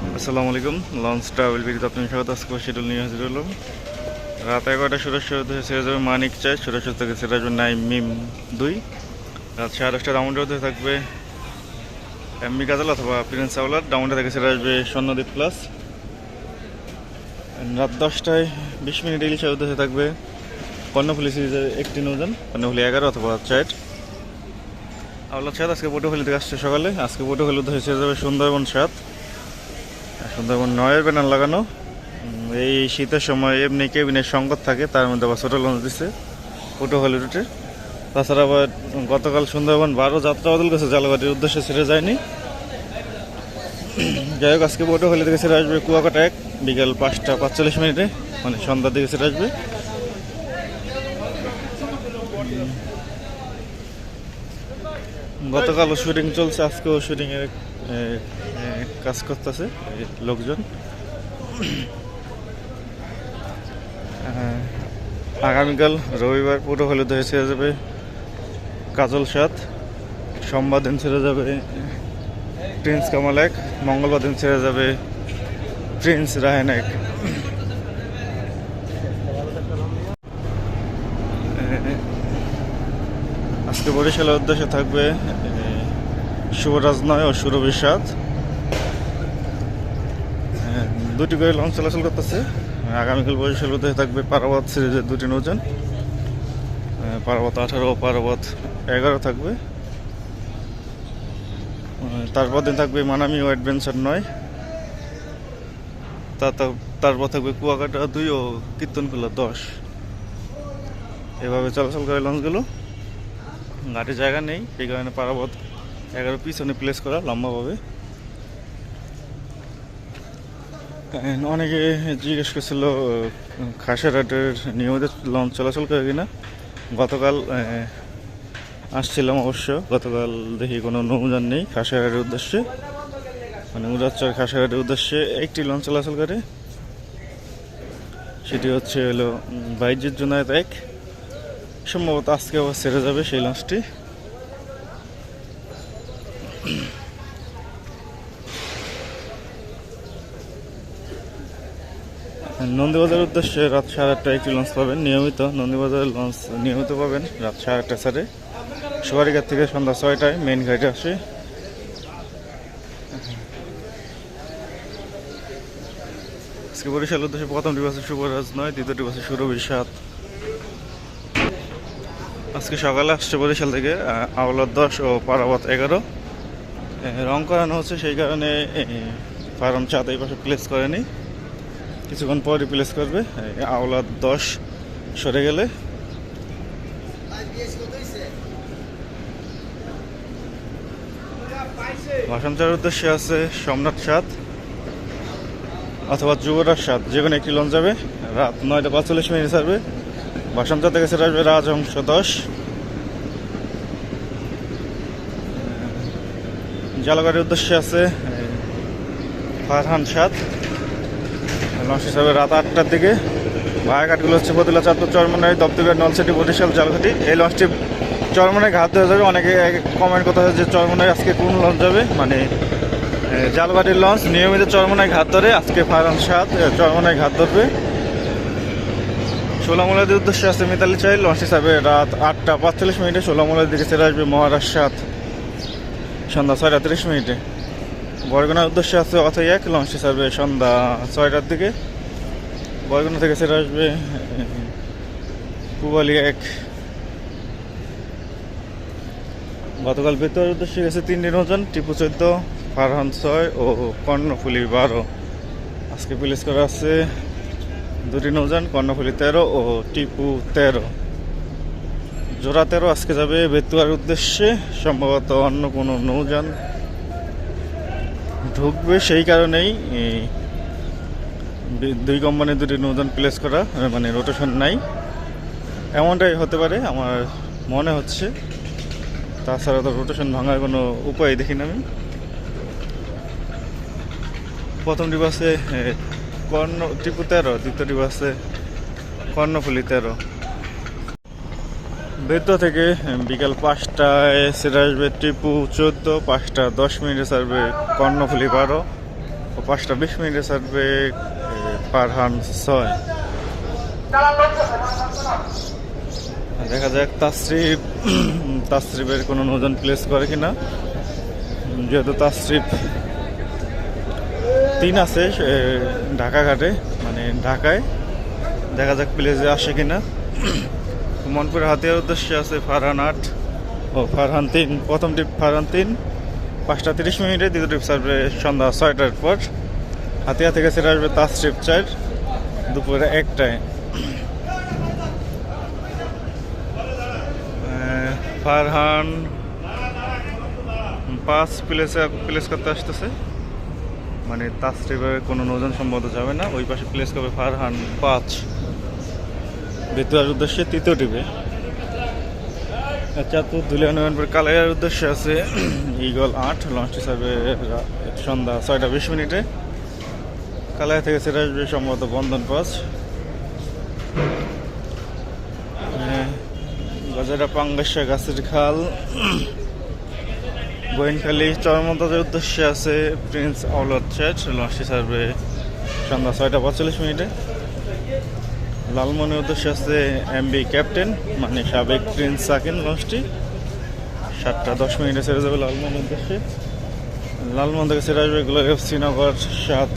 আসসালামু আলাইকুম। Launch travel বিডিতে আপনার স্বাগত। আজকে শিডিউল নিয়ে হাজির হলাম। রাত এগারোটা সুরেশ্বর থেকে সেরে যাবে মানিক চাই সুরেশ্বর থেকে সেরে আসবে নাইম মিম দুই। রাত সাড়ে দশটা ডাউনটা হতে থাকবে এমবি কাজাল অথবা প্রিন্স আওলার ডাউনটা থেকে সেটা আসবে স্বর্ণদ্বীপ প্লাস রাত দশটায় বিশ মিনিট ইলিশ হতে থাকবে কর্ণফুলি সিরিজের একটি নৌজান কর্ণফুলি এগারো অথবা চার। আওলার সাত আজকে পটুখালি থেকে আসছে সকালে। আজকে পটুখালি উদ্দেশ্যে যাবে সুন্দরবন সাত সুন্দরবন নয়ের ব্যানার লাগানো। এই শীতের সময় এমনি কেবিনের সংকট থাকে তার মধ্যে আবার ছোটো লঞ্চ দিচ্ছে পটুখালি রুটে তাছাড়া আবার গতকাল সুন্দরবন বারো যাত্রা বদল গেছে জালঘাটির উদ্দেশ্যে ছেড়ে যায়নি। যাই হোক আজকে পটুখালি থেকে ছেড়ে আসবে কুয়াকাটা এক বিকাল পাঁচটা পাঁচচল্লিশ মিনিটে মানে সন্ধ্যার দিকে ছেড়ে আসবে। গতকালও শুটিং চলছে আজকেও শুটিং এর এ, এ, কাজ করতেছে লোকজন। আগামীকাল রবিবার পুরো হলে ধরে ছেড়ে যাবে কাজল সাত সোমবার দিন ছেড়ে যাবে প্রিন্স কামাল এক মঙ্গলবার দিন ছেড়ে যাবে প্রিন্স রায়ন এক। আজকে বরিশালের উদ্দেশ্যে থাকবে শুভরাজ নয় ও সুরভি হ্যাঁ, দুটি করে লঞ্চ চলাচল করতেছে। আগামীকাল বরিশালের উদ্দেশ্যে থাকবে পারাবাত সিরিজের দুটি নৌজান আহ, পারাবাত আঠারো ও পারাবাত এগারো থাকবে। তারপর দিন থাকবে মানামি ও অ্যাডভেঞ্চার নয়। তারপর থাকবে কুয়াকাটা দুই ও কীর্তনখোলা দশ। এভাবে চলাচল করে লঞ্চগুলো ঘাটে জায়গা নেই সেই কারণে পারাবত এগারো পিছনে প্লেস করা লম্বাভাবে। অনেকে জিজ্ঞেস করছিল খাসেরহাটের নিয়মিত লঞ্চ চলাচল করে কিনা। গতকাল আসছিলাম অবশ্য। গতকাল দেখি কোনো নৌযান নেই খাসেরহাটের উদ্দেশ্যে। মানে উড়াচ্চার খাসেরহাটের উদ্দেশ্যে একটি লঞ্চ চলাচল করে। সেটি হচ্ছে হলো বাইজিৎ জুনায়ত এক। সম্ভবত আজকে আবার ছেড়ে যাবে সেই লঞ্চটি নন্দীবাজারের উদ্দেশ্যে রাত সাড়ে আটটায় একটি লঞ্চ পাবেন। নিয়মিত নন্দীবাজারের লঞ্চ নিয়মিত পাবেন রাত সাড়ে আটটা সাড়ে। সুয়ারিঘাট থেকে সন্ধ্যা ছয়টায় মেইন ঘাটে আসে। আজকে বরিশাল উদ্দেশ্যে প্রথমটি বাসে শুভরাজ নয় দ্বিতীয়টি বাসে সুরভি সাত আজকে সকালে আসছে বরিশাল থেকে আওলার দশ ও পারাবাত এগারো। রং করানো হচ্ছে সেই কারণে ফার্ম চাঁদ এই পাশে প্লেস করেনি। কিছুক্ষণ পর রিপ্লেস করবে। এই আওলাদ দশ সরে গেলে। ভাষান্তরের উদ্দেশ্যে আছে সম্রাট সাত অথবা যুবরাজ সাত, যে কোনো একটি লঞ্চ যাবে। রাত নয়টা পাঁচচল্লিশ মিনিট ছাড়বে। ভাষান্তর থেকে সেটা আসবে রাজহংস দশ। জালগাড়ির উদ্দেশ্যে আছে ফারহান সাত। লঞ্চ হিসাবে রাত আটটার দিকে ভাড়াঘাটগুলো হচ্ছে ফতুল্লা চাঁদপুর চরমনাই দপ্তরের নলসিটি বরিশাল জালঘাটি। এই লঞ্চটি চরমনায় ঘাট হয়ে যাবে। অনেকে কমেন্ট হয় যে চরমনায় আজকে কোন লঞ্চ যাবে? মানে এ, জালঘাটির লঞ্চ নিয়মিত চরমনায় ঘাট ধরে আজকে ফারহান সাত চরমনায় ঘাট ধরবে। ষোলামূলাদের উদ্দেশ্যে আছে মিতালি চাই। লঞ্চ হিসাবে রাত আটটা পাঁচচল্লিশ মিনিটে। ষোলামূলার দিকে ছেড়ে আসবে মহারাজ সাত সন্ধ্যা ছয়টা তিরিশ মিনিটে। বরগুনার উদ্দেশ্যে আছে অথই এক, লঞ্চ হিসাবে সন্ধ্যা ছয়টার দিকে। বরগুনা থেকে ছেড়ে আসবে পুবালি এক। গতকাল বেতুয়ার উদ্দেশ্যে গেছে তিনটি নজন টিপু চোদ্দ, ফারহান ছয় ও কর্ণফুলি বারো। আজকে প্লেস করা আছে দুটি নৌযান কর্ণফুলি তেরো ও টিপু তেরো। জোড়া তেরো আজকে যাবে বেতুয়ার উদ্দেশ্যে, সম্ভবত অন্য কোনো নৌযান। ঢুকবে সেই কারণেই দুই কোম্পানির দুটি নতুন প্লেস করা মানে রোটেশন নাই। এমনটাই হতে পারে, আমার মনে হচ্ছে। তাছাড়া তো রোটেশন ভাঙার কোনো উপায় দেখি না আমি। প্রথম ডিবাসে কর্ণ টিপু তেরো, দ্বিতীয় ডিবাসে কর্ণফুলি তেরো। বেদ্য থেকে বিকাল পাঁচটায় সেরে আসবে টিপু চোদ্দ পাঁচটা দশ মিনিটে ছাড়বে কর্ণফুলি বারো ও পাঁচটা বিশ মিনিটে ছাড়বে এ, ফারহান ছয়। দেখা যাক তাসরিফ তাসরিফের কোনো নজন প্লেস করে কিনা। যেহেতু তাসরিফ তিন আছে ঢাকা ঘাটে মানে ঢাকায়। দেখা যাক প্লেসে আসে কিনা। মনপুর হাতিয়ার উদ্দেশ্যে আছে ফারহান আট। ও, ফারহান তিন। প্রথম ট্রিপ ফারহান তিন। পাঁচটা তিরিশ মিনিটে দ্বিতীয় ট্রিপ ছাড়বে সন্ধ্যা ছয়টার পর। হাতিয়া থেকে সেটা আসবে তাস ট্রিপ চার। দুপুরে একটায়। ফারহান পাঁচ প্লেসে প্লেস করতে আসতেছে। মানে তাস ট্রিপের কোনো নজন সম্ভবত যাবে না। ওই পাশে প্লেস করবে ফারহান পাঁচ। বেতুয়ার উদ্দেশ্যে তৃতীয় টিপে চাঁদপুর ধুলিয়া নয়নপুর কালাইয়ার উদ্দেশ্যে আছে ইগল আট লঞ্চটি ছাড়বে সন্ধ্যা ছয়টা বিশ মিনিটে। কালাইয়া থেকে সেটা আসবে সম্ভবত বন্ধন পাস গজারা পাঙ্গাসা গাছের খাল। গোয়েনখালী চরমন্তাজের উদ্দেশ্যে আছে প্রিন্স আউলাদ চ্যাট লঞ্চটি ছাড়বে সন্ধ্যা ছয়টা পঁয়তাল্লিশ মিনিটে। লালমনের উদ্দেশ্যে আছে এমবি ক্যাপ্টেন মানে সাবেক প্রিন্স সাকিন লঞ্চটি সাতটা দশ মিনিটে ছেড়ে যাবে লালমনের উদ্দেশ্যে। লালমন থেকে ছেড়ে আসবে গ্লোরিয়াস শ্রীনগর সাত।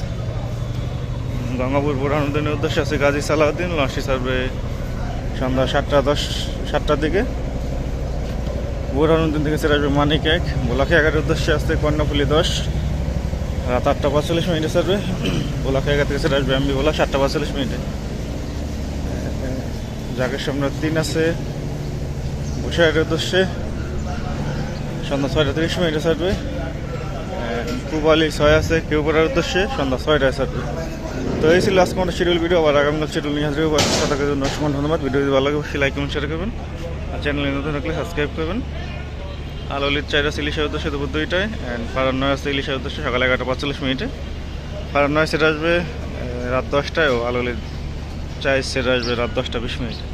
গঙ্গাপুর বুরহানুদ্দিনের উদ্দেশ্যে আছে গাজী সালাউদ্দিন লঞ্চটি ছাড়বে সন্ধ্যা সাতটা দশ, সাতটার দিকে। বুরহানুদ্দিন থেকে ছেড়ে আসবে মানিক এক। বোলাখি এগারোর উদ্দেশ্যে আসছে কর্ণফুলি দশ। রাত আটটা পঁয়তাল্লিশ মিনিটে ছাড়বে। বোলাখি এগারো থেকে ছেড়ে আসবে এমবি বোলা সাতটা পঁয়তাল্লিশ মিনিটে। জাকের সম্রাট তিন আছে বুসাইয়ের উদ্দেশ্যে সন্ধ্যা ছয়টা তিরিশ মিনিটে ছাড়বে। পুবালি ছয় আছে, কেউ করার উদ্দেশ্যে সন্ধ্যা ছয়টায় ছাড়বে। তো এই ছিল আজকে আমাদের শিডিউল ভিডিও আবার আগামীকাল শিডিউল নিয়ে হাজির হব। সাথে জন্য অসংখ্য ধন্যবাদ। ভিডিও যদি ভালো লাগে, অবশ্যই লাইক কমেন্ট শেয়ার করবেন। আর চ্যানেলে নতুন থাকলে সাবস্ক্রাইব করবেন। আলোলির চাইরা আছে ইলিশের উদ্দেশ্যে দুপুর দুইটায় অ্যান্ড ফারান নয় আছে ইলিশের উদ্দেশ্যে সকাল এগারোটা পঁয়তাল্লিশ মিনিটে। ফারান নয় সেটা আসবে রাত দশটায় ও আলোলির চাই সেরে আসবে রাত দশটা বিশ মিনিটে।